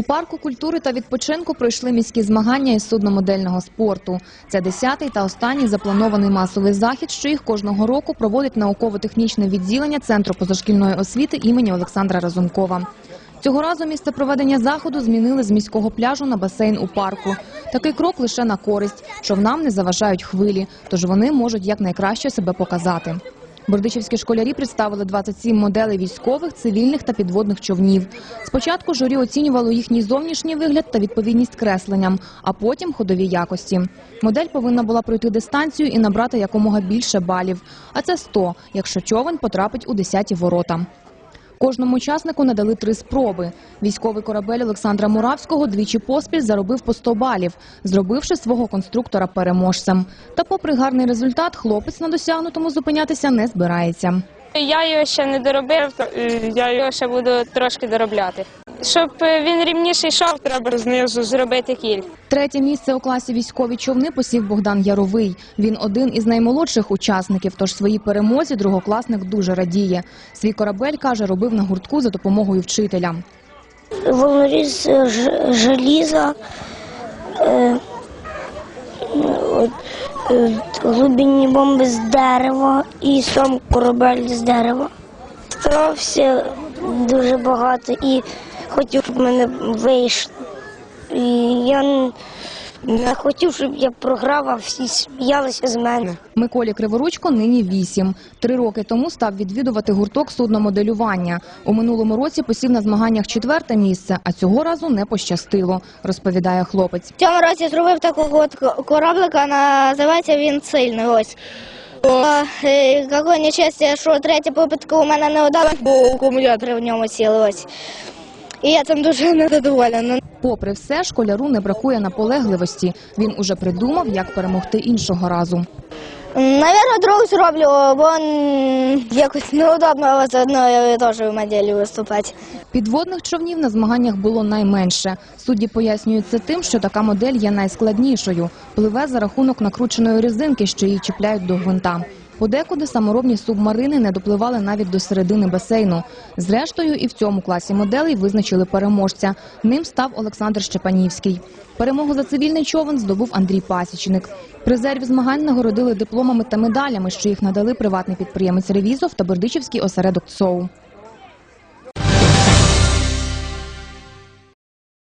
У парку культури та відпочинку пройшли міські змагання із судномодельного спорту. Це десятий та останній запланований масовий захід, що їх кожного року проводить науково-технічне відділення Центру позашкільної освіти імені Олександра Разумкова. Цього разу місце проведення заходу змінили з міського пляжу на басейн у парку. Такий крок лише на користь. Човнам не заважають хвилі, тож вони можуть якнайкраще себе показати. Бердичівські школярі представили 27 моделей військових, цивільних та підводних човнів. Спочатку журі оцінювало їхній зовнішній вигляд та відповідність кресленням, а потім ходові якості. Модель повинна була пройти дистанцію і набрати якомога більше балів. А це 100, якщо човен потрапить у 10 ворота. Кожному учаснику надали три спроби. Військовий корабель Олександра Муравського двічі поспіль заробив по 100 балів, зробивши свого конструктора переможцем. Та, попри гарний результат, хлопець на досягнутому зупинятися не збирається. Я його ще не доробив, е, я його ще буду трошки доробляти. Щоб е, він рівніше йшов, треба знизу зробити кіль. Третє місце у класі військові човни посів Богдан Яровий. Він один із наймолодших учасників, тож своїй перемозі другокласник дуже радіє. Свій корабель, каже, робив на гуртку за допомогою вчителя. волноріз е, ж- желіза, е, глибинні бомби з дерева і сам корабель з дерева. Старався дуже багато і хотів, щоб в мене вийшло. І я не хотів, щоб я програв, а всі сміялися з мене. Миколі Криворучко нині вісім. Три роки тому став відвідувати гурток судномоделювання. У минулому році посів на змаганнях четверте місце, а цього разу не пощастило, розповідає хлопець. В цьому році зробив такого от кораблика, називається він сильний. Ось. Е, Яке нещастя, що третя попитка у мене не вдалась, бо акумулятори в ньому сіли. Ось. І я цим дуже незадоволена. Попри все, школяру не бракує наполегливості. Він уже придумав, як перемогти іншого разу. Навірно, другу зроблю, бо якось неудобно з одною теж в моделі виступати. Підводних човнів на змаганнях було найменше. Судді пояснюють це тим, що така модель є найскладнішою. Пливе за рахунок накрученої резинки, що її чіпляють до гвинта. Подекуди саморобні субмарини не допливали навіть до середини басейну. Зрештою, і в цьому класі моделей визначили переможця. Ним став Олександр Щепанівський. Перемогу за цивільний човен здобув Андрій Пасічник. Призерів змагань нагородили дипломами та медалями, що їх надали приватний підприємець Ревізов та Бердичівський осередок ЦОУ.